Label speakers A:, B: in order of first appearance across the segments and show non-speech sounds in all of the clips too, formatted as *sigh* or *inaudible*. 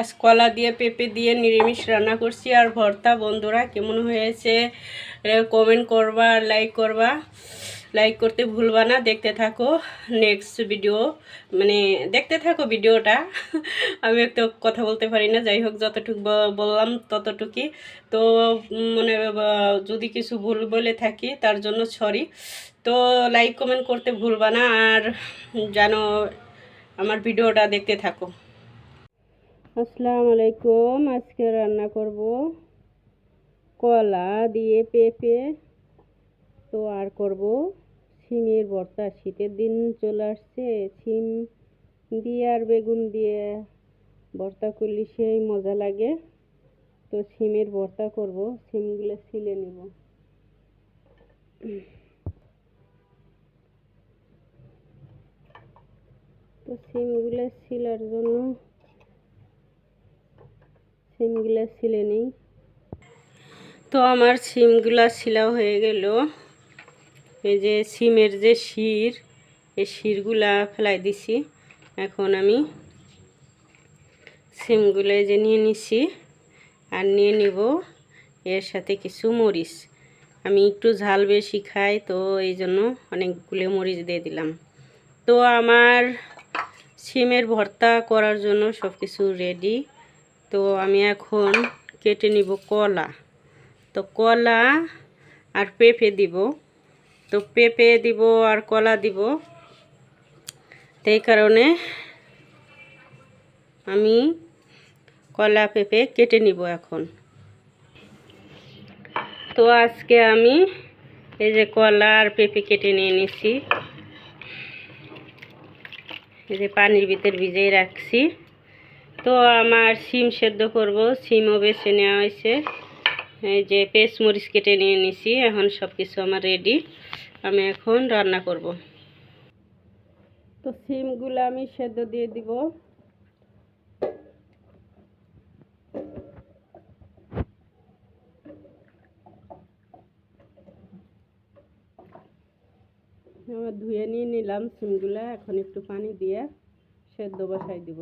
A: আজ কলা দিয়ে, পেঁপে দিয়ে নিরামিষ রান্না করছি। আর ভর্তা, বন্ধুরা, কেমন হয়েছে? কমেন্ট করবা আর লাইক করবা। লাইক করতে ভুলবা না। দেখতে থাকো নেক্সট ভিডিও মানে দেখতে থাকো ভিডিওটা *laughs* আমি একটু কথা বলতে পারি না। যাই হোক, যতটুকু বললাম ততটুকুই তো মানে যদি কিছু ভুল বলে থাকি, তার জন্য সরি তো লাইক কমেন্ট করতে ভুলবা না। আর যেন আমার ভিডিওটা দেখতে থাকো। আসসালামু আলাইকুম। আজকে রান্না করব কলা দিয়ে পেঁপে। তো আর করব সিমের ভর্তা শীতের দিন চলে আসছে, সিম দিয়ে আর বেগুন দিয়ে ভর্তা করলে সেই মজা লাগে। তো সিমের ভর্তা করব, সিমগুলো ছিলে নেব। তো সিমগুলো ছিলার জন্য সিমগুলো ছিলে নিই। তো আমার সিমগুলো ছিলা হয়ে গেল। এই যে সিমের যে শির, এই শিরগুলা ফেলাই দিছি। এখন আমি সিমগুলো যে নিয়ে নিছি আর নিয়ে নিব এর সাথে কিছু মরিচ। আমি একটু ঝাল বেশি খাই, তো এই জন্য অনেকগুলো মরিচ দিয়ে দিলাম। তো আমার সিমের ভর্তা করার জন্য সব কিছু রেডি তো আমি এখন কেটে নিব কলা। তো কলা আর পেঁপে দিব। তো পেঁপে দিব আর কলা দিব। এই কারণে আমি কলা, পেঁপে কেটে নিব এখন। তো আজকে আমি এই যে কলা আর পেঁপে কেটে নিয়ে নিছি। এই যে পানির ভিতর ভিজেই রাখছি। তো আমার সিম সেদ্ধ করব, সিমও বেছে নেওয়া হয়েছে। এই যে পেস্ট মরিচ কেটে নিয়ে নিছি, এখন সব কিছু আমার রেডি আমি এখন রান্না করব। তো সিমগুলো আমি সেদ্ধ দিয়ে দিব। ধুয়ে নিয়ে নিলাম সিমগুলা, এখন একটু পানি দিয়ে সেদ্ধ বসাই দিব।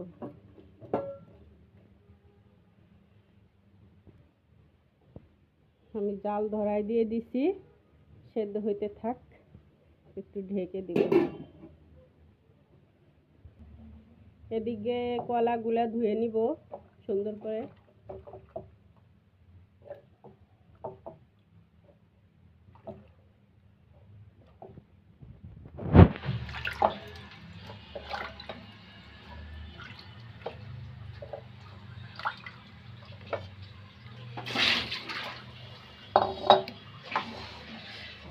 A: আমি জাল ধরাই দিয়ে দিছি। সেদ্ধ হইতে থাক, একটু ঢেকে দিব। এদিকে কলাগুলা ধুয়ে নিব সুন্দর করে।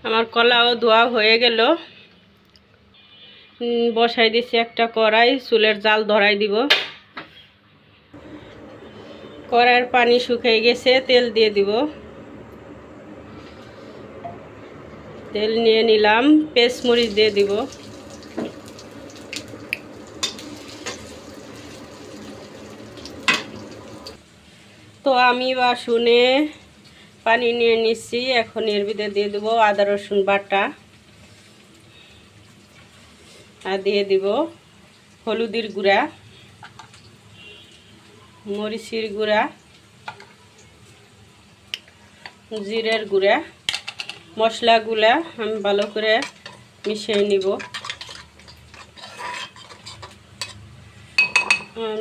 A: আমার কলাও ধোয়া হয়ে গেল। বসাই দিছি একটা কড়াই, চুলের জাল ধরাই দিব। কড়াইয়ের পানি শুকিয়ে গেছে, তেল দিয়ে দিব। তেল নিয়ে নিলাম পেস্ট মরিচ দিয়ে দিব। তো আমি বাসনে পানি নিয়ে নিচ্ছি, এখন এর ভিতরে দিয়ে দেবো আদা, রসুন বাটা। আর দিয়ে দিব হলুদের গুঁড়া, মরিচের গুঁড়া, জিরের গুঁড়া, মশলাগুলা আমি ভালো করে মিশিয়ে নিব।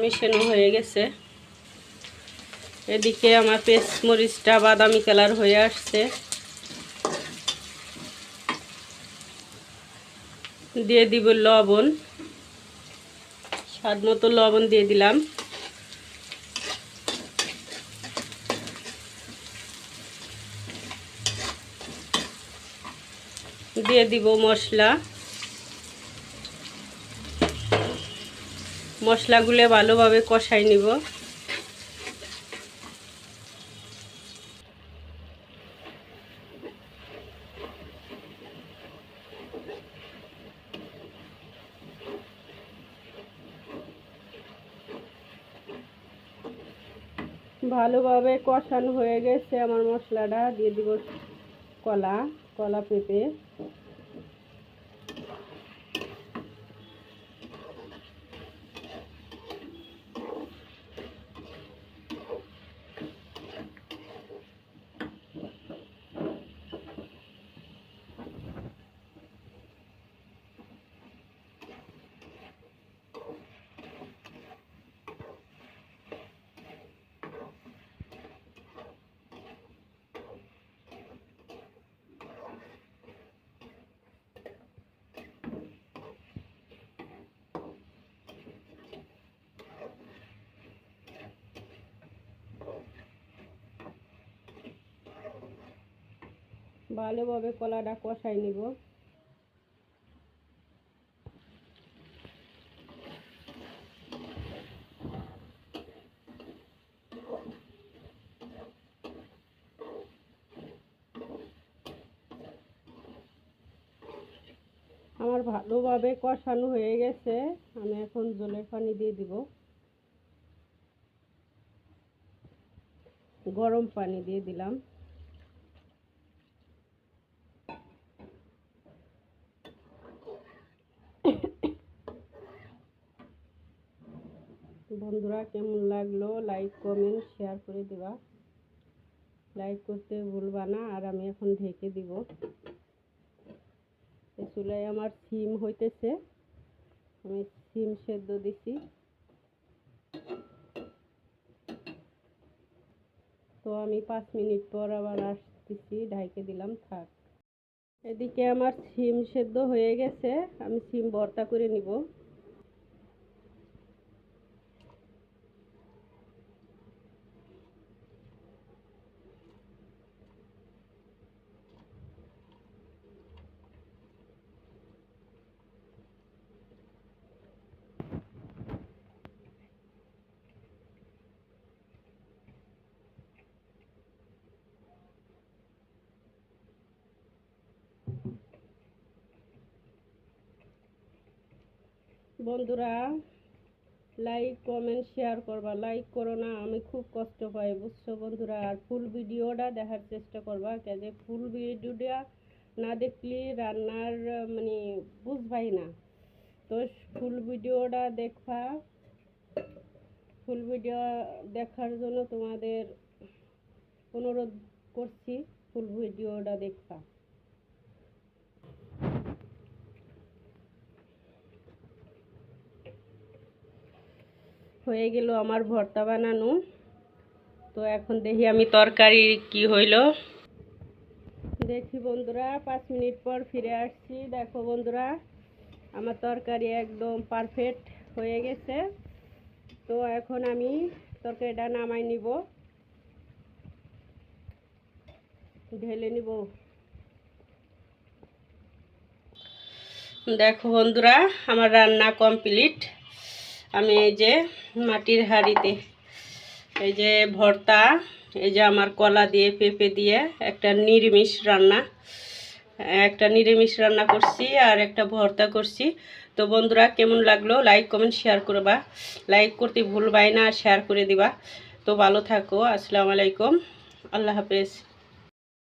A: মিশানো হয়ে গেছে। এদিকে আমার পেস্ট মরিচটা বাদামি কালার হয়ে আসছে। দিয়ে দিব লবণ। স্বাদ মতো লবণ দিয়ে দিলাম। দিয়ে দিব মশলা। মশলাগুলো ভালোভাবে কষাই নিব। ভালোভাবে কষানো হয়ে গেছে আমার মশলাটা। দিয়ে দিব কলা কলা পেঁপে। ভালোভাবে কলাটা কষাই নিব। আমার ভালোভাবে কষানো হয়ে গেছে। আমি এখন জলের পানি দিয়ে দিব। গরম পানি দিয়ে দিলাম। বন্ধুরা, কেমন লাগল? লাইক কমেন্ট শেয়ার করে দিবা। লাইক করতে ভুলবা না, আর আমি এখন ঢেকে দিব। চুলায় আমার সিম হইতেছে। আমি সিম সেদ্ধ দিছি। তো আমি পাঁচ মিনিট পর আবার আসতেছি, ঢাইকে দিলাম, থাক। এদিকে আমার সিম সেদ্ধ হয়ে গেছে। আমি সিম ভর্তা করে নিব। বন্ধুরা লাইক কমেন্ট শেয়ার করবা। লাইক করো না, আমি খুব কষ্ট পাই, বুঝছ বন্ধুরা? আর ফুল ভিডিওটা দেখার চেষ্টা করবা। কাজে ফুল ভিডিওটা না দেখলে রান্নার মানে বুঝবাই না। তো ফুল ভিডিওটা দেখবা। ফুল ভিডিও দেখার জন্য তোমাদের অনুরোধ করছি ফুল ভিডিওটা দেখবা। হয়ে গেল আমার ভর্তা বানানো। তো এখন দেখি আমি তরকারি কি হইল। দেখি বন্ধুরা, পাঁচ মিনিট পর ফিরে আসছি। দেখো বন্ধুরা, আমার তরকারি একদম পারফেক্ট হয়ে গেছে। তো এখন আমি তরকারিটা নামাই নিব। ঢেলে নিব। দেখো বন্ধুরা, আমার রান্না কমপ্লিট। আমি এই যে মাটির হাঁড়িতে এই যে ভর্তা, এই যে আমার কলা দিয়ে, পেঁপে দিয়ে একটা নিরামিষ রান্না, একটা নিরামিষ রান্না করছি আর একটা ভর্তা করছি। তো বন্ধুরা, কেমন লাগল? লাইক কমেন্ট শেয়ার করবা। লাইক করতে ভুলবাই না, আর শেয়ার করে দিবা। তো ভালো থাকো। আসসালামু আলাইকুম। আল্লাহ হাফেজ।